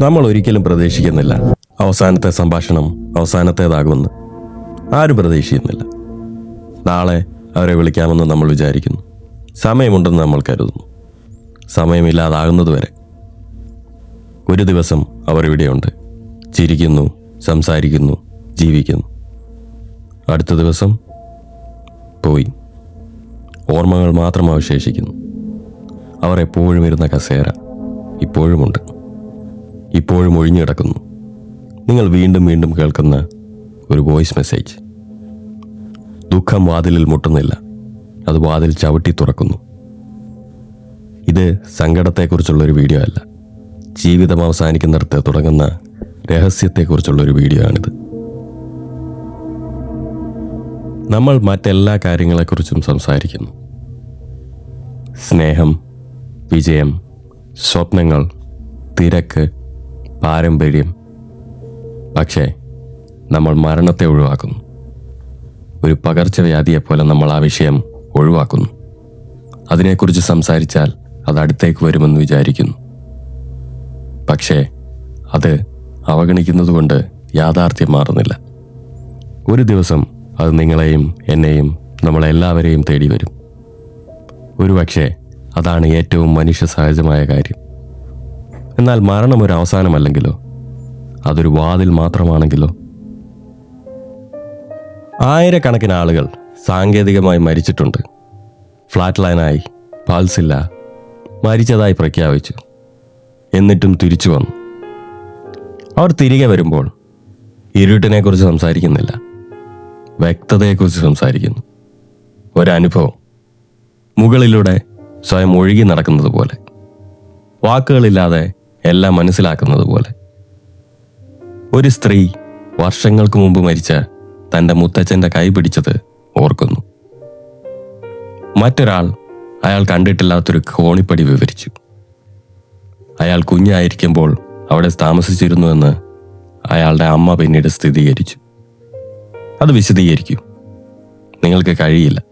നമ്മൾ ഒരിക്കലും പ്രതീക്ഷിക്കുന്നില്ല. അവസാനത്തെ സംഭാഷണം അവസാനത്തേതാകുമെന്ന് ആരും പ്രതീക്ഷിക്കുന്നില്ല. നാളെ അവരെ വിളിക്കാമെന്ന് നമ്മൾ വിചാരിക്കുന്നു. സമയമുണ്ടെന്ന് നമ്മൾ കരുതുന്നു. സമയമില്ലാതാകുന്നതുവരെ. ഒരു ദിവസം അവർ ഇവിടെയുണ്ട് ചിരിക്കുന്നു സംസാരിക്കുന്നു ജീവിക്കുന്നു. അടുത്ത ദിവസം പോയി. ഓർമ്മകൾ മാത്രം അവശേഷിക്കുന്നു. അവർ എപ്പോഴും ഇരുന്ന കസേര ഇപ്പോഴുമുണ്ട്. ഇപ്പോഴും ഒഴിഞ്ഞു കിടക്കുന്നു. നിങ്ങൾ വീണ്ടും വീണ്ടും കേൾക്കുന്ന ഒരു വോയിസ് മെസ്സേജ്. ദുഃഖം വാതിലിൽ മുട്ടുന്നില്ല. അത് വാതിൽ ചവിട്ടി തുറക്കുന്നു. ഇത് സങ്കടത്തെക്കുറിച്ചുള്ളൊരു വീഡിയോ അല്ല. ജീവിതം അവസാനിക്കുന്നിടത്ത് തുടങ്ങുന്ന രഹസ്യത്തെക്കുറിച്ചുള്ളൊരു വീഡിയോ ആണിത്. നമ്മൾ മറ്റെല്ലാ കാര്യങ്ങളെക്കുറിച്ചും സംസാരിക്കുന്നു. സ്നേഹം വിജയം സ്വപ്നങ്ങൾ തിരക്ക് പാരമ്പര്യം. പക്ഷേ നമ്മൾ മരണത്തെ ഒഴിവാക്കുന്നു. ഒരു പകർച്ചവ്യാധിയെപ്പോലെ നമ്മൾ ആ വിഷയം ഒഴിവാക്കുന്നു. അതിനെക്കുറിച്ച് സംസാരിച്ചാൽ അത് അടുത്തേക്ക് വരുമെന്ന് വിചാരിക്കുന്നു. പക്ഷേ അത് അവഗണിക്കുന്നതുകൊണ്ട് യാഥാർത്ഥ്യം മാറുന്നില്ല. ഒരു ദിവസം അത് നിങ്ങളെയും എന്നെയും നമ്മളെല്ലാവരെയും തേടി വരും ഒരുപക്ഷെ അതാണ് ഏറ്റവും മനുഷ്യ സഹജമായ കാര്യം. എന്നാൽ മരണം ഒരു അവസാനമല്ലെങ്കിലോ? അതൊരു വാതിൽ മാത്രമാണെങ്കിലോ? ആയിരക്കണക്കിന് ആളുകൾ സാങ്കേതികമായി മരിച്ചിട്ടുണ്ട്. ഫ്ലാറ്റ് ലൈനായി പാൽസില്ല മരിച്ചതായി പ്രഖ്യാപിച്ചു. എന്നിട്ടും തിരിച്ചു വന്നു. അവർ തിരികെ വരുമ്പോൾ ഇരുട്ടിനെക്കുറിച്ച് സംസാരിക്കുന്നില്ല. വ്യക്തതയെക്കുറിച്ച് സംസാരിക്കുന്നു. ഒരനുഭവം. മുകളിലൂടെ സ്വയം ഒഴുകി നടക്കുന്നത് പോലെ വാക്കുകളില്ലാതെ എല്ലാം മനസ്സിലാക്കുന്നത് പോലെ. ഒരു സ്ത്രീ വർഷങ്ങൾക്ക് മുമ്പ് മരിച്ച തന്റെ മുത്തച്ഛന്റെ കൈ പിടിച്ചത് ഓർക്കുന്നു. മറ്റൊരാൾ അയാൾ കണ്ടിട്ടില്ലാത്തൊരു കോണിപ്പടി വിവരിച്ചു. അയാൾ കുഞ്ഞായിരിക്കുമ്പോൾ അവിടെ താമസിച്ചിരുന്നുവെന്ന് അയാളുടെ അമ്മ പിന്നീട് സ്ഥിരീകരിച്ചു. അത് വിശദീകരിക്കൂ. നിങ്ങൾക്ക് കഴിയില്ല.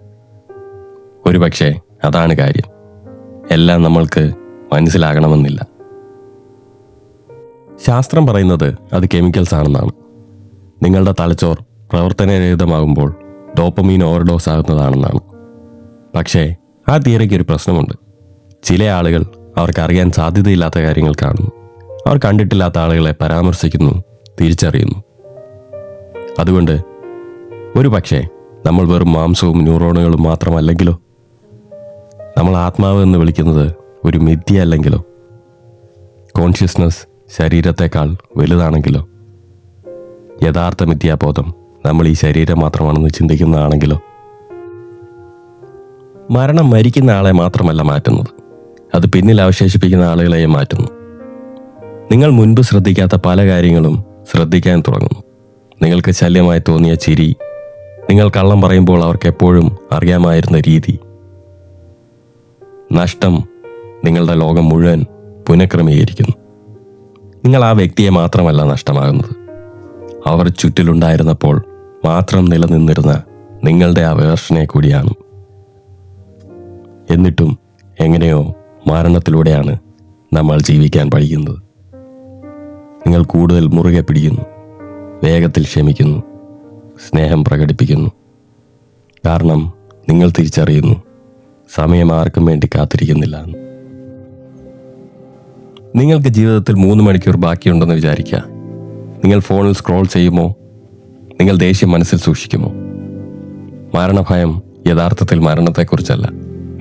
ഒരുപക്ഷെ അതാണ് കാര്യം. എല്ലാം നമ്മൾക്ക് മനസ്സിലാകണമെന്നില്ല. ശാസ്ത്രം പറയുന്നത് അത് കെമിക്കൽസ് ആണെന്നാണ്. നിങ്ങളുടെ തലച്ചോർ പ്രവർത്തനരഹിതമാകുമ്പോൾ ഡോപ്പമീൻ ഓവർഡോസ് ആകുന്നതാണെന്നാണ്. പക്ഷേ ആ തിയറിക്ക് ഒരു പ്രശ്നമുണ്ട്. ചില ആളുകൾ അവർക്കറിയാൻ സാധ്യതയില്ലാത്ത കാര്യങ്ങൾ കാണുന്നു. അവർ കണ്ടിട്ടില്ലാത്ത ആളുകളെ പരാമർശിക്കുന്നു തിരിച്ചറിയുന്നു. അതുകൊണ്ട് ഒരു പക്ഷേ നമ്മൾ വെറും മാംസവും ന്യൂറോണുകളും മാത്രമല്ലെങ്കിലോ? നമ്മൾ ആത്മാവ് എന്ന് വിളിക്കുന്നത് ഒരു മിഥ്യ അല്ലെങ്കിലോ? കോൺഷ്യസ്നസ് ശരീരത്തെക്കാൾ വലുതാണെങ്കിലോ? യഥാർത്ഥ മിഥ്യാബോധം നമ്മൾ ഈ ശരീരം മാത്രമാണെന്ന് ചിന്തിക്കുന്നതാണെങ്കിലോ? മരണം മരിക്കുന്ന ആളെ മാത്രമല്ല മാറ്റുന്നത്. അത് പിന്നിൽ അവശേഷിപ്പിക്കുന്ന ആളുകളെയും മാറ്റുന്നു. നിങ്ങൾ മുൻപ് ശ്രദ്ധിക്കാത്ത പല കാര്യങ്ങളും ശ്രദ്ധിക്കാൻ തുടങ്ങുന്നു. നിങ്ങൾക്ക് ശല്യമായി തോന്നിയ ചിരി നിങ്ങൾ കള്ളം പറയുമ്പോൾ അവർക്ക് എപ്പോഴും അറിയാമായിരുന്ന രീതി. നഷ്ടം നിങ്ങളുടെ ലോകം മുഴുവൻ പുനഃക്രമീകരിക്കുന്നു. നിങ്ങൾ ആ വ്യക്തിയെ മാത്രമല്ല നഷ്ടമാകുന്നത്. അവർ ചുറ്റിലുണ്ടായിരുന്നപ്പോൾ മാത്രം നിലനിന്നിരുന്ന നിങ്ങളുടെ ആ വേർഷനെ കൂടിയാണ്. എന്നിട്ടും എങ്ങനെയോ മരണത്തിലൂടെയാണ് നമ്മൾ ജീവിക്കാൻ പഠിക്കുന്നത്. നിങ്ങൾ കൂടുതൽ മുറുകെ പിടിക്കുന്നു വേഗത്തിൽ ക്ഷമിക്കുന്നു സ്നേഹം പ്രകടിപ്പിക്കുന്നു. കാരണം നിങ്ങൾ തിരിച്ചറിയുന്നു സമയം ആർക്കും വേണ്ടി കാത്തിരിക്കുന്നില്ല. നിങ്ങൾക്ക് ജീവിതത്തിൽ മൂന്ന് മണിക്കൂർ ബാക്കിയുണ്ടെന്ന് വിചാരിക്കുക. നിങ്ങൾ ഫോണിൽ സ്ക്രോൾ ചെയ്യുമോ? നിങ്ങൾ ദേഷ്യം മനസ്സിൽ സൂക്ഷിക്കുമോ? മരണഭയം യഥാർത്ഥത്തിൽ മരണത്തെക്കുറിച്ചല്ല.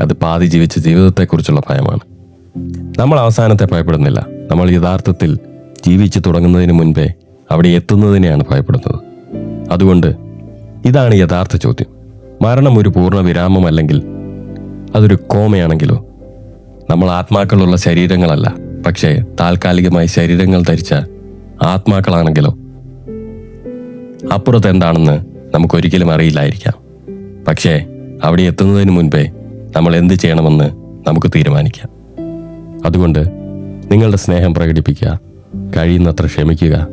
അത് പാതി ജീവിച്ച ജീവിതത്തെക്കുറിച്ചുള്ള ഭയമാണ്. നമ്മൾ അവസാനത്തെ ഭയപ്പെടുന്നില്ല. നമ്മൾ യഥാർത്ഥത്തിൽ ജീവിച്ചു തുടങ്ങുന്നതിന് മുൻപേ അവിടെ എത്തുന്നതിനെയാണ് ഭയപ്പെടുന്നത്. അതുകൊണ്ട് ഇതാണ് യഥാർത്ഥ ചോദ്യം. മരണം ഒരു പൂർണ വിരാമമല്ലെങ്കിൽ അതൊരു കോമയാണെങ്കിലോ? നമ്മൾ ആത്മാക്കളുള്ള ശരീരങ്ങളല്ല. പക്ഷേ താൽക്കാലികമായി ശരീരങ്ങൾ ധരിച്ച ആത്മാക്കളാണെങ്കിലോ അപ്പുറത്ത് എന്താണെന്ന് നമുക്കൊരിക്കലും അറിയില്ലായിരിക്കാം. പക്ഷേ അവിടെ എത്തുന്നതിന് മുൻപേ നമ്മൾ എന്ത് ചെയ്യണമെന്ന് നമുക്ക് തീരുമാനിക്കാം. അതുകൊണ്ട് നിങ്ങളുടെ സ്നേഹം പ്രകടിപ്പിക്കുക കഴിയുന്നത്ര ക്ഷമിക്കുക.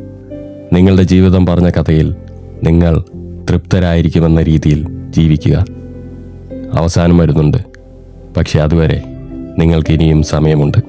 നിങ്ങളുടെ ജീവിതം പറഞ്ഞ കഥയിൽ നിങ്ങൾ തൃപ്തരായിരിക്കുമെന്ന രീതിയിൽ ജീവിക്കുക. അവസാനം വരുന്നുണ്ട്. പക്ഷെ അതുവരെ നിങ്ങൾക്ക് ഇനിയും സമയമുണ്ട്.